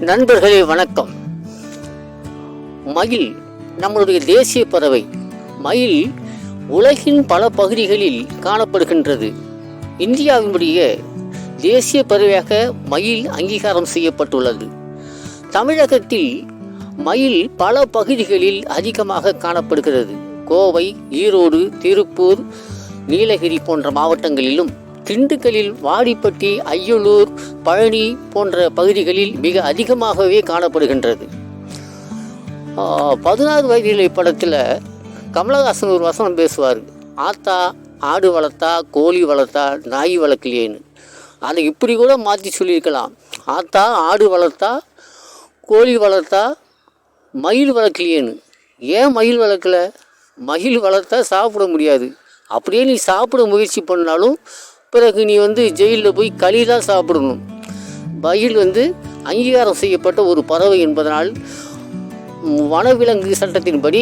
நண்பர்களே வணக்கம். மயில் நம்மளுடைய தேசிய பறவை. மயில் உலகின் பல பகுதிகளில் காணப்படுகின்றது. இந்தியாவினுடைய தேசிய பறவையாக மயில் அங்கீகாரம் செய்யப்பட்டுள்ளது. தமிழகத்தில் மயில் பல பகுதிகளில் அதிகமாக காணப்படுகிறது. கோவை ஈரோடு திருப்பூர் நீலகிரி போன்ற மாவட்டங்களிலும் திண்டுக்கல்லில் வாடிப்பட்டி ஐயலூர் பழனி போன்ற பகுதிகளில் மிக அதிகமாகவே காணப்படுகின்றது. பதினாறு வயதிலே படத்தில் கமலஹாசன் ஒரு வசனம் பேசுவார். ஆத்தா ஆடு வளர்த்தா கோழி வளர்த்தா நாய் வளர்க்கலையேன்னு. அதை இப்படி கூட மாற்றி சொல்லியிருக்கலாம். ஆத்தா ஆடு வளர்த்தா கோழி வளர்த்தா மயில் வளர்க்கலையேன்னு. ஏன் மயில் வளர்க்கல? மயில் வளர்த்தா சாப்பிட முடியாது. அப்படியே நீ சாப்பிட முயற்சி பண்ணாலும் பிறகு நீ வந்து ஜெயிலில் போய் களி தான் சாப்பிடணும். மயில் வந்து அங்கீகாரம் செய்யப்பட்ட ஒரு பறவை என்பதனால் வனவிலங்கு சட்டத்தின்படி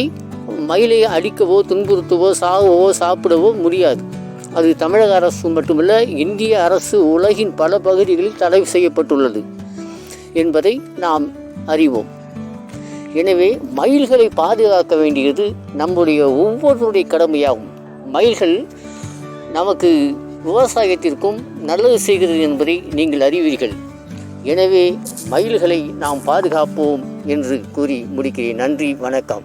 மயிலை அடிக்கவோ துன்புறுத்தவோ சாவவோ சாப்பிடவோ முடியாது. அது தமிழக அரசு மட்டுமல்ல இந்திய அரசு உலகின் பல பகுதிகளில் தடை செய்யப்பட்டுள்ளது என்பதை நாம் அறிவோம். எனவே மயில்களை பாதுகாக்க வேண்டியது நம்முடைய ஒவ்வொருவருடைய கடமையாகும். மயில்கள் நமக்கு விவசாயத்திற்கும் நல்லது செய்கிறது என்பதை நீங்கள் அறிவீர்கள். எனவே மயில்களை நாம் பாதுகாப்போம் என்று கூறி முடிக்கிறேன். நன்றி வணக்கம்.